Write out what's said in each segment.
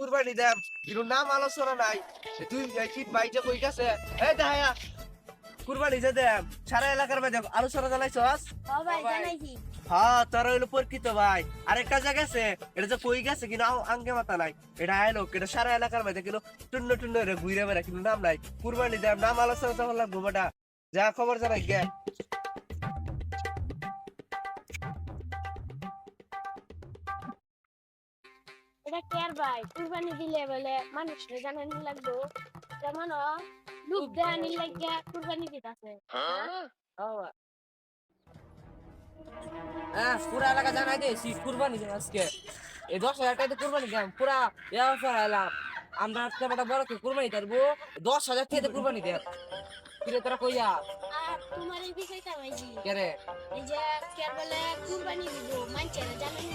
কুরবানি দেম। কিন্তু নাম আলোচনা নাই। তুই কি কই গেছে? এই দেখায়া কুরবানি যে দেম। সারা এলাকার মধ্যে আলোচনা হ্যাঁ তোর হইল পরিচিত ভাই। আরেকটা জায়গা আছে। এটা যে কই গেছে কিন্তু আঙ্গে মাথা নাই। এটা আইলো এটা সারা এলাকার মধ্যে কিন্তু টুন্ন টুন্ন রে ঘুরে বেড়া কিন্তু নাম নাই। কুরবানি দেব নাম আলোচনা তখন লাগবো বেটা। যা খবর জানাই গে। কেয়ার ভাই কুরবানি দিলে বলে মানুষরে জানানি লাগবো। যেমন লোক দেয়ানি লাগিয়া কুরবানি দিতাছে। হ্যাঁ? পুরা এলাকা জানাই দিয়েছি কুরবানি দিন আজকে। এই দশ হাজার টাকা কুরবানি দিলাম পুরা ইয়া ফেলাইলাম আমরা আজকে একটা বড় করে কুরবানি দেবো দশ হাজার টাকা কুরবানি দেব কিরে তোরা কইয়া তোমার এই বিষয়টা ভাইজি। কে রে? এই যে কেয়ার বলে কুরবানি দিব মানুষের জানানি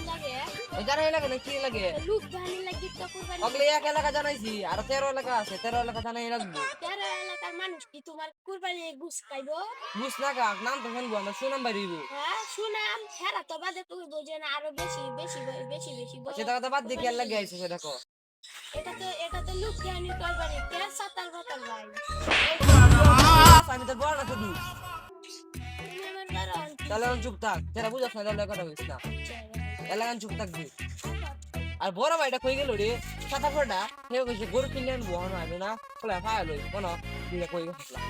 জানাই লাগে না কি লাগে লোক দেয়ানি লাগি তো কুরবানি অগলে এক এলাকা জানাইছি আর তেরো এলাকা আছে তেরো এলাকা জানাই লাগবো। তেরো এলাকার মানুষ কি তোমার কুরবানি ঘুষ খাইবো? বুঝ না কাক নাম তো শুনব আমরা সুনাম বাড়িব হ্যাঁ শুনাম হেরা তো বাদে তুমি বোঝে না আরও বেশি বেশি বেশি বেশি সেটা কথা বাদ দিয়ে কি আর লাগে আইছে সে দেখো। এটা তো এটা তো লোক দেয়ানি কুরবানি কে সাতাল বাতাল ভাই? আমি তো বড় না তো। তাহলে চুপ থাক তেরা বুঝাস না তাহলে কথা হইস না। এলাকান চুপ থাকবি। আর বড় ভাইটা কই গেল রে? সাতা ফোটা সে কইছে গরু কিনে আনব হন আইবে না। বলে ফায়া লই কোন দিলে কই গেছলা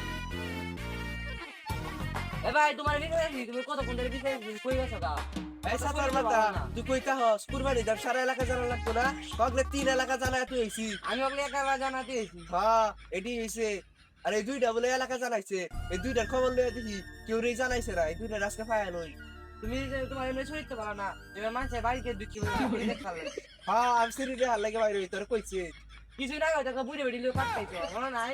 এ ভাই তোমার হয়েছে তুমি কত কোন ধরে বিয়ে কই গেছো গা? তুই কইতা হস কুরবানি দেম সারা এলাকা জানা লাগতো না? কগলে তিন এলাকা জানা তুই হইছি। আমি ওগুলো একা জানাতে এসেছি হ্যাঁ এটি হইছে। আর এই দুইটা বলে এলাকা জানাইছে। এই দুইটার খবর লইয়া দেখি কেউ রে জানাইছে না। এই দুইটা আজকে পায়া লই তুমি তোমার এমনি শরীর ভালো না এবার মানুষের বাড়িতে দুঃখী দেখালে হ্যাঁ আমি সিঁড়ি দেখার লাগে বাইরে তোর কইছে। কিছু না হয়তো বুড়ে বেড়ি লোক কাটতেছে মনে নাই?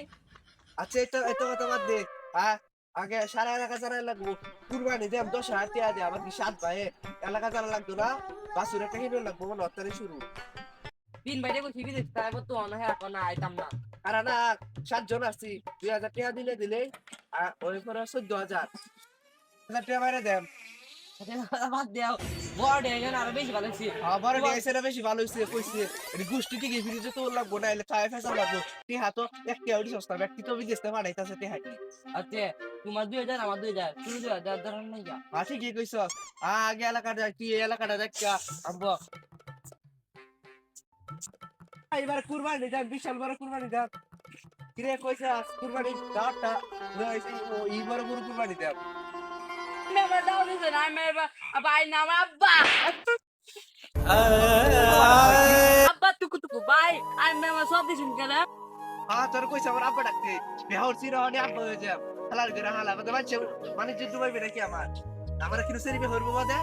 আচ্ছা এটা এটা কথা বাদ দে। হ্যাঁ আগে সারা এলাকা জানা লাগবো। কুরবানি দেম দশ হাজার টিয়া দে আমার কি সাত ভাই? এলাকা জানা লাগতো না? বাসুর একটা হিরো লাগবো হত্যারে শুরু। তিন বাইরে টিভি দেখতে তাই তো অন হ্যাঁ কোন আইতাম না। আর না সাতজন আসছি দুই হাজার টাকা দিলে দিলে আর ওই পরে চোদ্দ হাজার। হাজার টাকা বাইরে দেম বাদ দেও বড় এজন আরও বেশি ভালো ছিল আবার দিয়েছে বেশি ভালো হয়েছে কইছে গোষ্ঠী টিকে ফিরে তো লাগবো? না এলে খায় ফেসা লাগবো তো এক কেউরি সস্তা ব্যক্তি তো বিদেশ থেকে পাঠাইতেছে টিহাটি আচ্ছা তোমার দুই হাজার আমার দুই হাজার তুমি দুই হাজার ধরেন নাই যা। হ্যাঁ ঠিকই কইছ। আগে এলাকাটা যাই তুই এলাকাটা দেখ আম্ব এবার কুরবানি দেন বিশাল বড় কুরবানি দেন। কিরে কইছে কুরবানি ও ই বড় বড় কুরবানি দেন আমি আমার দাও দিছে না আমি ভাই নাম আব্বা আব্বা টুকু টুকু ভাই আমি আমার সব দিছেন কেন হ্যাঁ তোর কইছে আমার আব্বা ডাকতে। বেহর চির হনি আব্বা হয়ে যাব হালাল করে হালা বাদে মানছে মানে যুদ্ধ পাইবে নাকি আমার? আমার কিনো সেরিবে হরবো বাদে?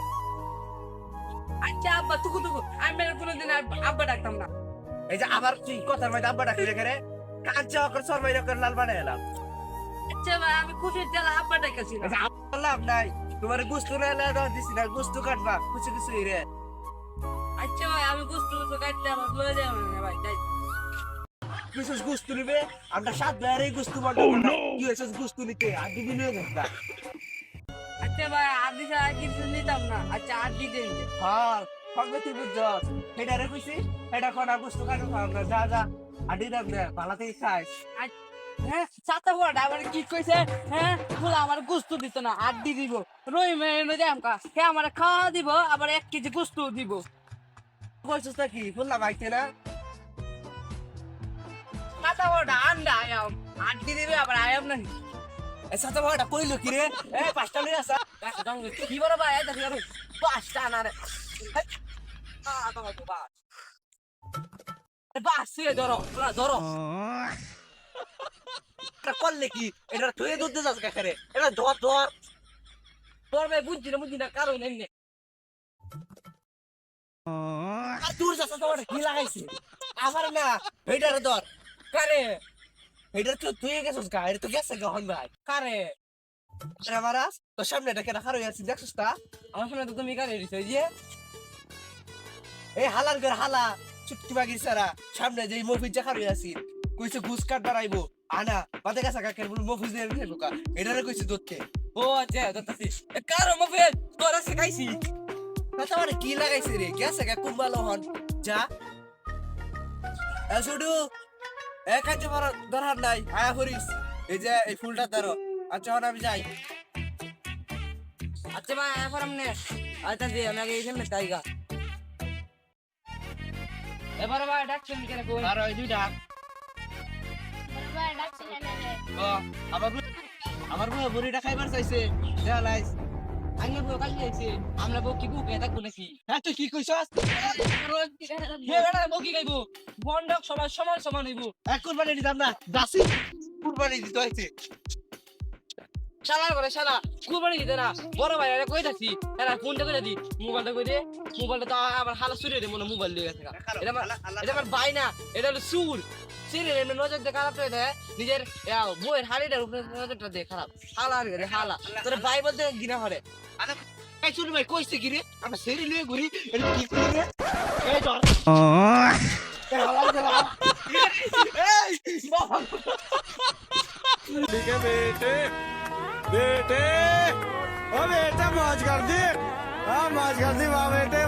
আচ্ছা আব্বা টুকু টুকু। আমি কোনোদিন আব্বা ডাকতাম না। এই যে আবার তুই কথার মধ্যে আব্বা ডাকলি রে কাঁচা অকর সরমাই অকর লাল বানাই এলাম। আচ্ছা ভাই আমি খুশি তেলা আব্বা ডাকাছি এই যে আব্বা লাভ নাই তোমার গুস্তু না দিছি না গুস্তু কাটবা কিছু কিছু রে। আচ্ছা ভাই আমি গুস্তু গুস্তু কাটতে আমার লয়ে যাব না ভাই তাই। কিছু গুস্তু নিবে? আমরা সাত বেয়ারে গুস্তু বলতে কি হয়েছে গুস্তু নিতে? আর আচ্ছা ভাই আর দিছে আর কিছু নিতাম না। আচ্ছা আর দিতে দিতে। হ্যাঁ সঙ্গে তুই বুঝছস এটা রে কইছি এটা কোন আর গুস্তু কাটবো আমরা যা যা আডি দাম দে পালাতেই খাইস হ্যাঁ সাতটা বড় কি কইছে? হ্যাঁ বলে আমার গুস্তু দিত না দি দিব। রই মেরে দে আমকা হে আমার খাওয়া দিব, আবার এক কেজি গুস্তু দিব। কইছস তা কি বললাম আইতে না? সাতটা বড় আন্ডা আয়াম দি দিবে আবার আয়াম এই সাথে বড়টা কইলো কি রে? এ, পাঁচটা লই আসা। কি বড় ভাই কি পাঁচটা না রে। বাস ধরো ধরো। এটা করলে কি এটা যাস কাকারে এটা তোর ভাই বুঝছি না বুঝছি না, কারণ এমনি। দূর যাস তো ওটা কি লাগাইছে? না ধর। কারে? এইটার তো তুই গেছস গা, এটা তো গেছে ভাই। কারে? সামনে এটা কেন খারো আছি, দেখছস তা? আমার সামনে তো তুমি কারে যে। এই হালার ঘর হালা, চুটকি বাগির সারা। সামনে যে মফিজ যা খারো আছি, কইছে ঘুষ কাট বাড়াইবো আনা বাদে গেছে কাকের বল মফিজ দিয়ে খাইবো কা এটারে কইছে দত্তে। ও আচ্ছা দত্তাছি কারও মফেল তোরা শিখাইছি কথা মানে কি লাগাইছে রে? গেছে গা কুম্বালো হন যা। এ শুধু এক কাজ দরকার নাই আয়া করিস এই যে এই ফুলটা ধরো। আচ্ছা এখন আমি যাই। আচ্ছা ভাই এখন আমনে আচ্ছা দিয়ে আমি আগে এইখানে টাইগা এবার ভাই ডাকছেন কেন কই? আর ওই দুইটা। বড় আমার বউ- আমার বউ বুড়িটা খাইবার চাইছে। দেখা লাইস বউ আইছে। আমরা বউ কি বউ কে থাকব নাকি? হ্যাঁ তুই কি কইছস? হে বেটা বউ কি সবাই সমান সমান হইবো। এক কুরবানি দিতাম না দাসি কুরবানি দিতে হইছে। শালা করে শালা কুরবানি দিতে না। বড় ভাই আরে কই থাকি এরা ফোনটা করে দি মোবাইলটা কই দে? মোবাইলটা তো আমার হালা দে মনে মোবাইল দিয়ে গেছে গা। এটা আমার এটা আমার ভাই না এটা হলো সুর। সিরে এমনি নজর দিয়ে খারাপ করে দেয় নিজের ইয়া, বউয়ের হাড়িটার উপরে নজরটা দিয়ে খারাপ হালা রে হালা তোর ভাই বলতে গিনা হরে এই শুনি ভাই কইছে কি রে আমরা সেরি লিয়ে ঘুরি এটা কি করি রে এই ধর এই হালা গেলা এই ठीक है बेटे बेटे ओ बेटा मौज कर दी हाँ मौज कर दी वाह बेटे वाह